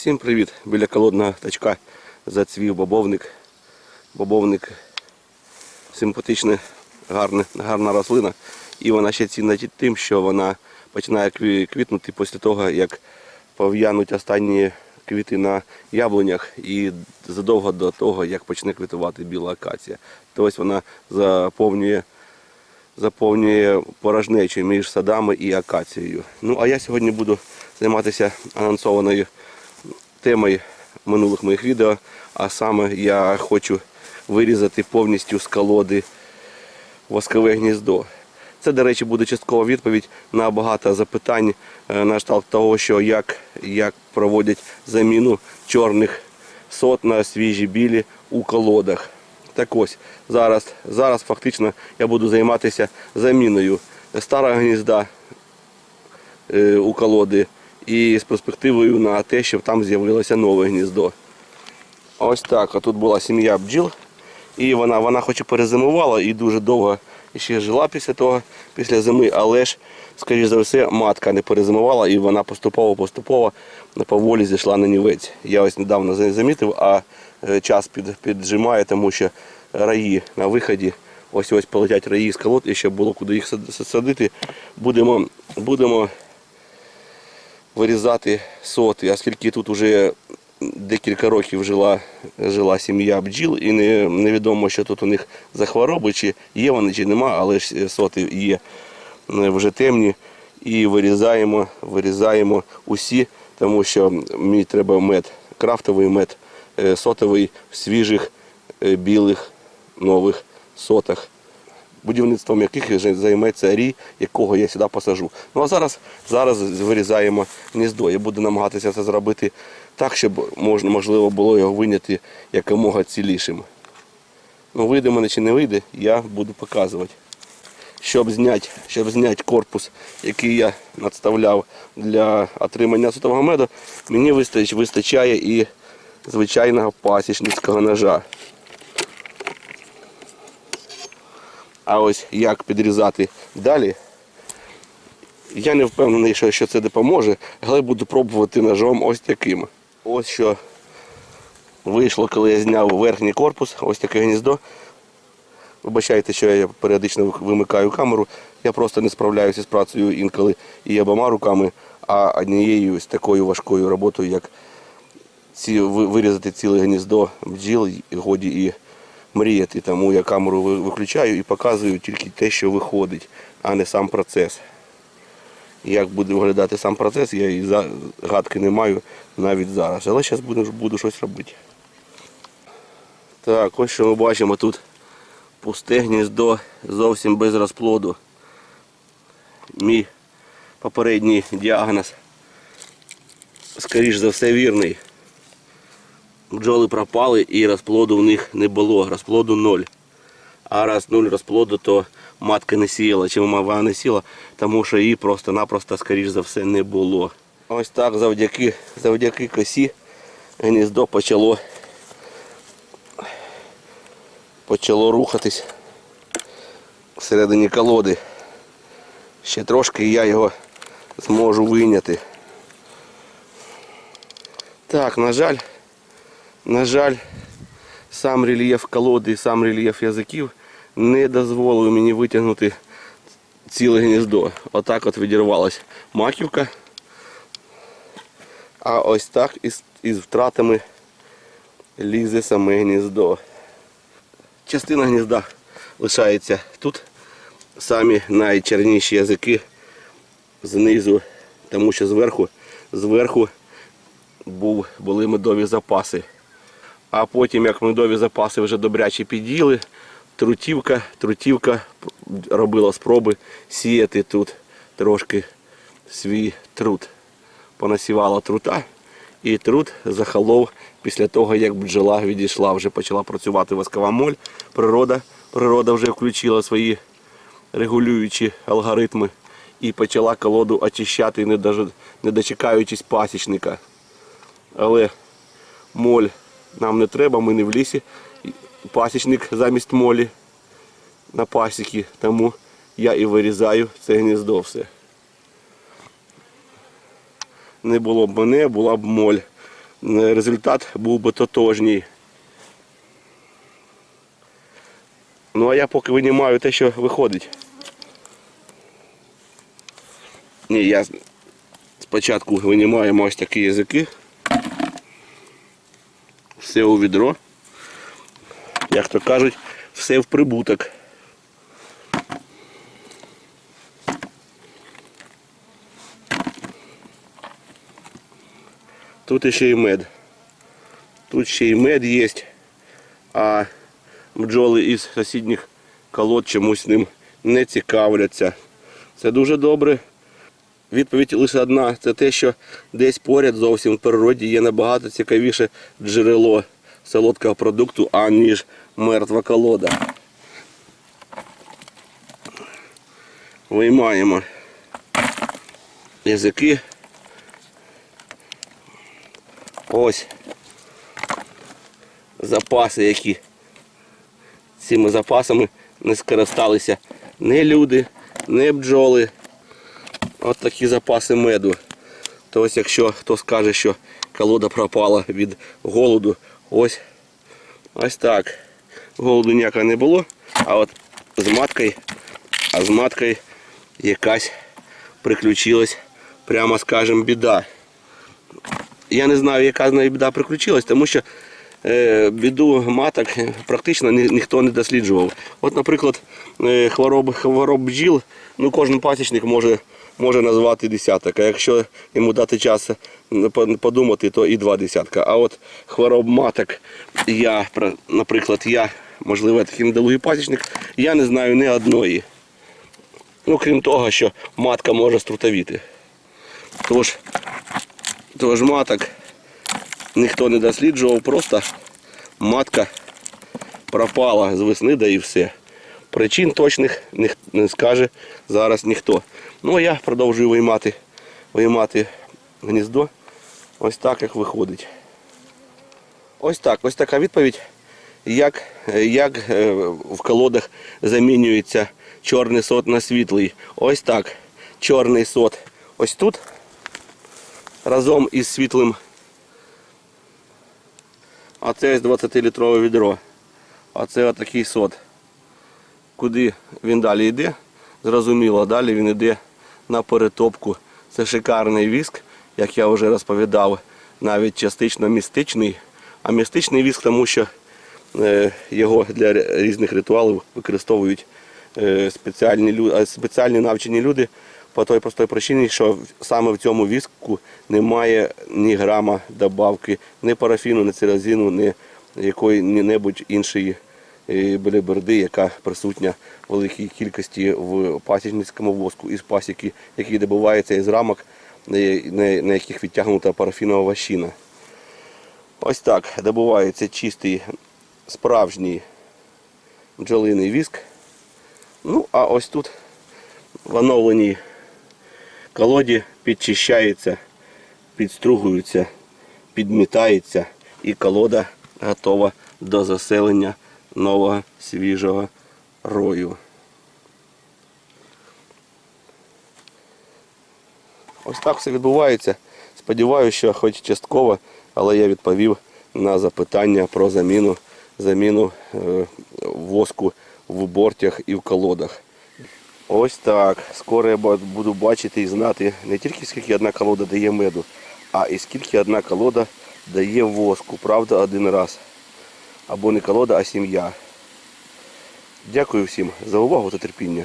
Всім привіт! Біля колодного тачка зацвів бобовник. Бобовник симпатична, гарна, гарна рослина. І вона ще цінна тим, що вона починає квітнути після того, як пов'януть останні квіти на яблунях і задовго до того, як почне квітувати біла акація. Тобто вона заповнює заповнює порожнечу між садами і акацією. Ну а я сьогодні буду займатися анонсованою темою минулих моїх відео, а саме я хочу вирізати повністю з колоди воскове гніздо. Це, до речі, буде часткова відповідь на багато запитань е, на кшталт того, що як, як проводять заміну чорних сот на свіжі білі у колодах. Так ось, зараз, зараз фактично я буду займатися заміною старого гнізда е, у колоди і з перспективою на те, щоб там з'явилося нове гніздо. Ось так. А тут була сім'я бджіл. І вона, вона хоч і перезимувала і дуже довго ще жила після того, після зими, але ж, скоріш за все, матка не перезимувала і вона поступово-поступово поволі зійшла на нівець. Я ось недавно замітив, а е, час під, піджимає, тому що раї на виході, ось ось полетять раї з колод, і ще було куди їх садити. Будемо, будемо вирізати соти, оскільки тут вже декілька років жила, жила сім'я бджіл, і не, невідомо, що тут у них за хвороби, чи є вони, чи нема, але ж соти є е, вже темні. І вирізаємо, вирізаємо усі, тому що мені треба мед, крафтовий мед, е, сотовий в свіжих е, білих нових сотах будівництвом яких займеться рій, якого я сюди посажу. Ну а зараз, зараз вирізаємо гніздо. Я буду намагатися це зробити так, щоб можна, можливо було його виняти якомога цілішим. Ну, вийде мене чи не вийде, я буду показувати. Щоб зняти, щоб зняти корпус, який я надставляв для отримання сотового меду, мені вистач- вистачає і звичайного пасічницького ножа. А ось як підрізати далі, я не впевнений, що, що це допоможе, але буду пробувати ножом ось таким. Ось що вийшло, коли я зняв верхній корпус, ось таке гніздо. Вибачайте, що я періодично вимикаю камеру. Я просто не справляюся з працею інколи і обома руками, а однією ось такою важкою роботою, як ці, вирізати ціле гніздо бджіл, годі і мріяти. Тому я камеру виключаю і показую тільки те, що виходить, а не сам процес. Як буде виглядати сам процес, я і гадки не маю навіть зараз. Але зараз буду, буду щось робити. Так, ось що ми бачимо тут пусте гніздо зовсім без розплоду. Мій попередній діагноз, скоріш за все, вірний. Бджоли пропали і розплоду в них не було. Розплоду ноль. А раз нуль розплоду, то матка не сіяла. Чому вона не сіла? Тому що її просто-напросто, скоріш за все, не було. Ось так завдяки, завдяки косі гніздо почало, почало рухатись всередині колоди. Ще трошки і я його зможу вийняти. Так, на жаль, на жаль, сам рельєф колоди, сам рельєф язиків не дозволив мені витягнути ціле гніздо. Отак от відірвалась маківка. А ось так із, із втратами лізе саме гніздо. Частина гнізда лишається тут. Самі найчерніші язики знизу, тому що зверху, зверху був, були медові запаси. А потім, як медові запаси вже добряче під'їли, трутівка, трутівка робила спроби сіяти тут трошки свій труд. Понасівала трута, і труд захолов після того, як бджола відійшла, вже почала працювати воскова моль. Природа, природа вже включила свої регулюючі алгоритми і почала колоду очищати, не дочекаючись пасічника. Але моль нам не треба, ми не в лісі. Пасічник замість молі на пасіки, тому я і вирізаю це гніздо все. Не було б мене, була б моль. результат був би тотожній. Ну а я поки винімаю те, що виходить. Ні, я спочатку винімаємо ось такі язики. Все у відро. Як то кажуть, все в прибуток. Тут ще й мед. Тут ще й мед є, а бджоли із сусідніх колод чомусь ним не цікавляться. Це дуже добре. Відповідь лише одна: це те, що десь поряд зовсім в природі є набагато цікавіше джерело солодкого продукту, аніж мертва колода. Виймаємо язики. Ось запаси, які цими запасами не скористалися не люди, не бджоли. От такі запаси меду. То ось якщо хто скаже, що колода пропала від голоду, ось ось так. Голоду ніякого не було, а от з маткою, а з маткою якась приключилась, прямо скажем, біда. Я не знаю, яка з нею біда приключилась, тому що е, біду маток практично ні, ніхто не досліджував. От, наприклад, е, хвороб, хвороб бджіл, ну кожен пасічник може, може назвати десяток. А якщо йому дати час подумати, то і два десятка. А от хвороб маток, я, наприклад, я, можливо, такий недолугий пасічник, я не знаю ні одної. Ну, крім того, що матка може струтовіти. Тож, тож маток ніхто не досліджував, просто матка пропала з весни, да і все. Причин точних не скаже зараз ніхто. Ну а я продовжую виймати, виймати гніздо. Ось так як виходить. Ось так, ось така відповідь, як, як е, в колодах замінюється чорний сот на світлий. Ось так. Чорний сот ось тут разом із світлим. А це ось 20-літрове відро. А це отакий сот. Куди він далі йде? Зрозуміло, далі він йде на перетопку. Це шикарний віск, як я вже розповідав, навіть частично містичний. А містичний віск, тому що е, його для різних ритуалів використовують е, спеціальні, е, спеціальні навчені люди по той простій причині, що саме в цьому віску немає ні грама добавки, ні парафіну, ні цирозину, ні якої-небудь іншої беліберди, яка присутня в великій кількості в пасічницькому воску із пасіки, який добувається із рамок, на яких відтягнута парафінова ващина. Ось так добувається чистий справжній бджолиний віск. Ну, а ось тут в оновленій колоді підчищається, підстругується, підмітається і колода готова до заселення нового свіжого рою. Ось так все відбувається. Сподіваюся, що хоч частково, але я відповів на запитання про заміну, заміну е, воску в бортях і в колодах. Ось так. Скоро я буду бачити і знати не тільки скільки одна колода дає меду, а і скільки одна колода дає воску. Правда, один раз. Або не колода, а сім'я. Дякую всім за увагу та терпіння.